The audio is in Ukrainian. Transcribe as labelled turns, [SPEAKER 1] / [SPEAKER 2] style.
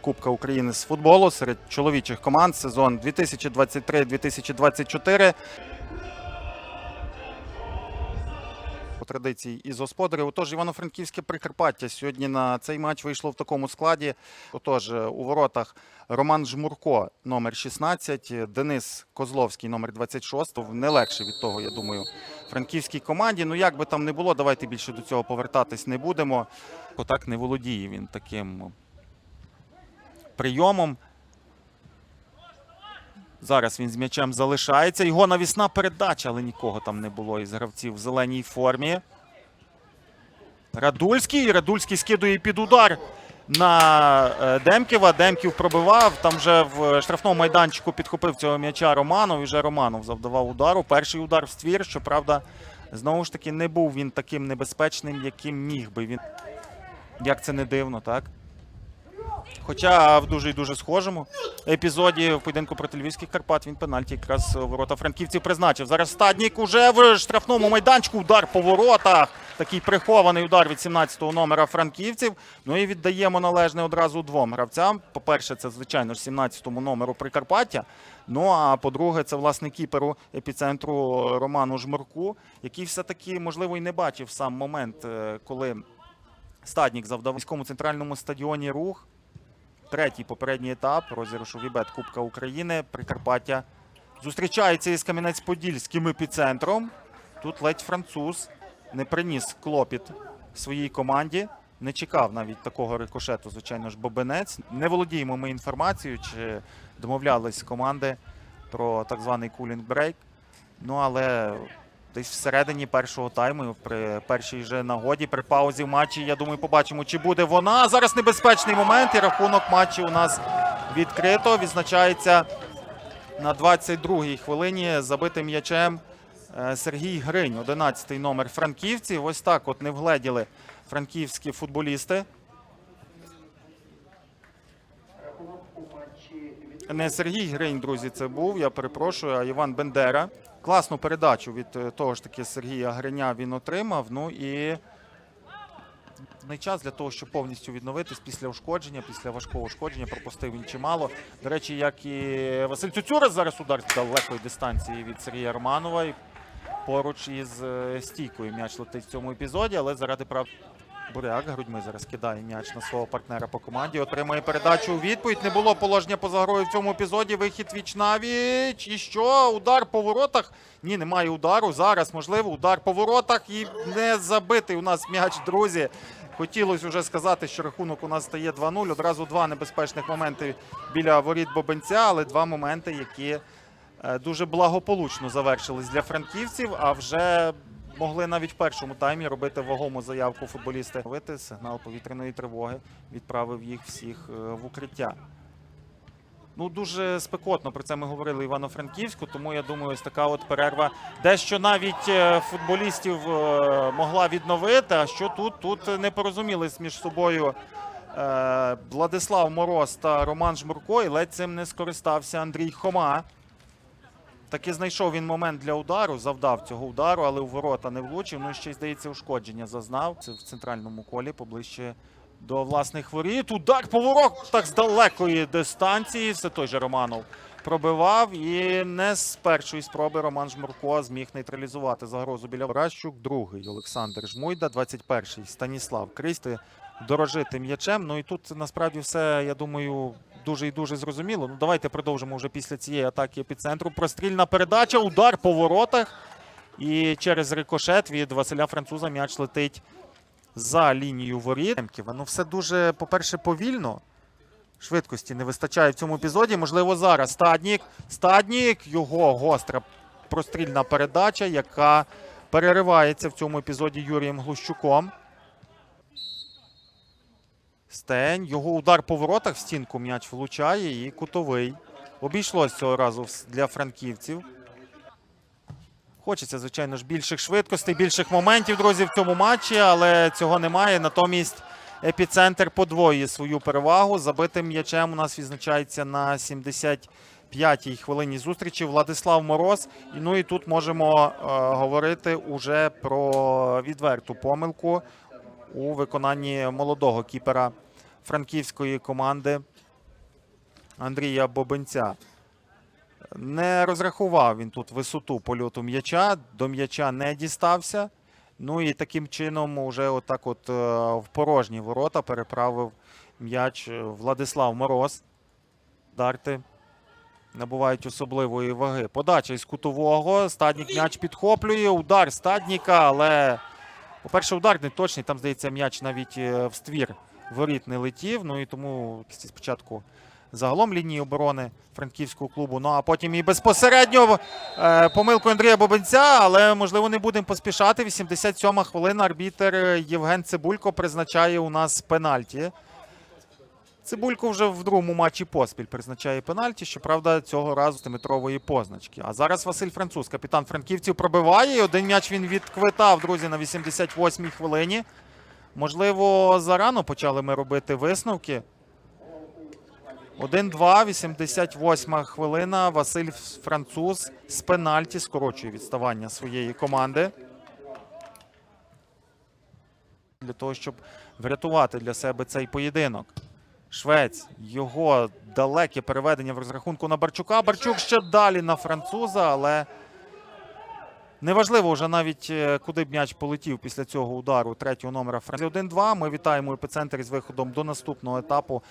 [SPEAKER 1] Кубка України з футболу серед чоловічих команд сезон 2023-2024. По традиції із господарів. Отож, Івано-Франківське Прикарпаття сьогодні на цей матч вийшло в такому складі. Отож, у воротах Роман Жмурко, номер 16, Денис Козловський, номер 26. Не легше від того, я думаю, франківській команді. Ну, як би там не було, давайте більше до цього повертатись не будемо. Отак не володіє він таким прийомом. Зараз він з м'ячем залишається. Його навісна передача, але нікого там не було із гравців в зеленій формі. Радульський. Радульський скидує під удар на е, Демківа. Демків пробивав. Там вже в штрафному майданчику підхопив цього м'яча Романов. І вже Романов завдавав удару. Перший удар в ствір. Щоправда, знову ж таки, не був він таким небезпечним, яким міг би він. Як це не дивно, так? Хоча в дуже і дуже схожому епізоді в поєдинку проти львівських Карпат він пенальті якраз ворота франківців призначив. Зараз стаднік уже в штрафному майданчику. Удар по воротах. Такий прихований удар від 17-го номера франківців. Ну і віддаємо належне одразу двом гравцям. По-перше, це звичайно ж 17-му номеру Прикарпаття. Ну а по-друге, це власне кіперу епіцентру Роману Жмурку, який все-таки можливо і не бачив сам момент, е, коли стаднік завдав міському центральному стадіоні рух. Третій попередній етап розіграшу Вібет Кубка України. Прикарпаття зустрічається із Кам'янець-Подільським епіцентром. Тут ледь француз не приніс клопіт своїй команді. Не чекав навіть такого рикошету, звичайно ж, Бобенець. Не володіємо ми інформацією, чи домовлялись команди про так званий кулінг брейк. Ну але десь всередині першого тайму, при першій же нагоді, при паузі в матчі, я думаю, побачимо, чи буде вона. Зараз небезпечний момент, і рахунок матчу у нас відкрито. Відзначається на 22-й хвилині забитим м'ячем е, Сергій Гринь, 11-й номер франківців. Ось так от не вгледіли франківські футболісти. Не Сергій Гринь, друзі, це був. Я перепрошую, а Іван Бендера. Класну передачу від е, того ж таки Сергія Гриня він отримав. Ну і не час для того, щоб повністю відновитись після ушкодження, після важкого ушкодження. Пропустив він чимало. До речі, як і Василь Цюцюра зараз удар з далекої дистанції від Сергія Романова. І поруч із е, стійкою м'яч летить в цьому епізоді, але заради прав. Буряк грудьми зараз кидає м'яч на свого партнера по команді. Отримує передачу у відповідь. Не було положення поза грою в цьому епізоді. Вихід віч навіч. І що? Удар по воротах? Ні, немає удару. Зараз можливо удар по воротах і не забитий у нас м'яч, друзі. Хотілося вже сказати, що рахунок у нас стає 2-0. Одразу два небезпечних моменти біля воріт Бобенця, але два моменти, які е, дуже благополучно завершились для франківців. А вже могли навіть в першому таймі робити вагому заявку футболісти. Робити сигнал повітряної тривоги відправив їх всіх е, в укриття. Ну, дуже спекотно про це ми говорили Івано-Франківську, тому я думаю, ось така от перерва. Дещо навіть е, футболістів е, могла відновити. А що тут? Тут не порозумілись між собою Владислав Мороз та Роман Жмурко, і ледь цим не скористався Андрій Хома. Таки знайшов він момент для удару, завдав цього удару, але у ворота не влучив. Ну і ще й здається, ушкодження зазнав. Це в центральному колі поближче до власних воріт. Удар по воротах з далекої дистанції. Все той же Романов пробивав. І не з першої спроби Роман Жмурко зміг нейтралізувати загрозу біля Вращук. Другий Олександр Жмуйда, 21-й Станіслав Кристи. Дорожити м'ячем. Ну і тут насправді все, я думаю, дуже і дуже зрозуміло. Ну давайте продовжимо вже після цієї атаки епіцентру. Прострільна передача, удар по воротах. І через рикошет від Василя Француза м'яч летить за лінію воріт. Демківа. Ну все дуже, по-перше, повільно. Швидкості не вистачає в цьому епізоді. Можливо, зараз Стаднік. Стаднік, його гостра прострільна передача, яка переривається в цьому епізоді Юрієм Глущуком. Стень. Його удар по воротах в стінку м'яч влучає і кутовий. Обійшлось цього разу для франківців. Хочеться, звичайно ж, більших швидкостей, більших моментів, друзі, в цьому матчі, але цього немає. Натомість епіцентр подвоює свою перевагу. Забитим м'ячем у нас відзначається на 75-й хвилині зустрічі Владислав Мороз. Ну і тут можемо е, говорити уже про відверту помилку у виконанні молодого кіпера франківської команди Андрія Бобенця. Не розрахував він тут висоту польоту м'яча, до м'яча не дістався. Ну і таким чином, уже отак от е, в порожні ворота переправив м'яч е, Владислав Мороз. Дарти набувають особливої ваги. Подача із кутового. Стаднік м'яч підхоплює. Удар стадніка, але, по-перше, удар не точний. Там, здається, м'яч навіть е, в ствір воріт не летів. Ну і тому спочатку загалом лінії оборони франківського клубу. Ну а потім і безпосередньо е, помилку Андрія Бобенця, але можливо не будемо поспішати. 87-ма хвилина. Арбітер Євген Цибулько призначає у нас пенальті. Цибулько вже в другому матчі поспіль призначає пенальті. Щоправда, цього разу з метрової позначки. А зараз Василь Француз, капітан франківців, пробиває. Один м'яч він відквитав, друзі, на 88-й хвилині. Можливо, зарано почали ми робити висновки. 1-2, 88 хвилина. Василь Француз з пенальті скорочує відставання своєї команди. Для того, щоб врятувати для себе цей поєдинок. Швець, його далеке переведення в розрахунку на Барчука. Барчук ще далі на француза, але неважливо вже навіть е, куди б м'яч полетів після цього удару третього номера Франції. 1-2. Ми вітаємо епіцентр із виходом до наступного етапу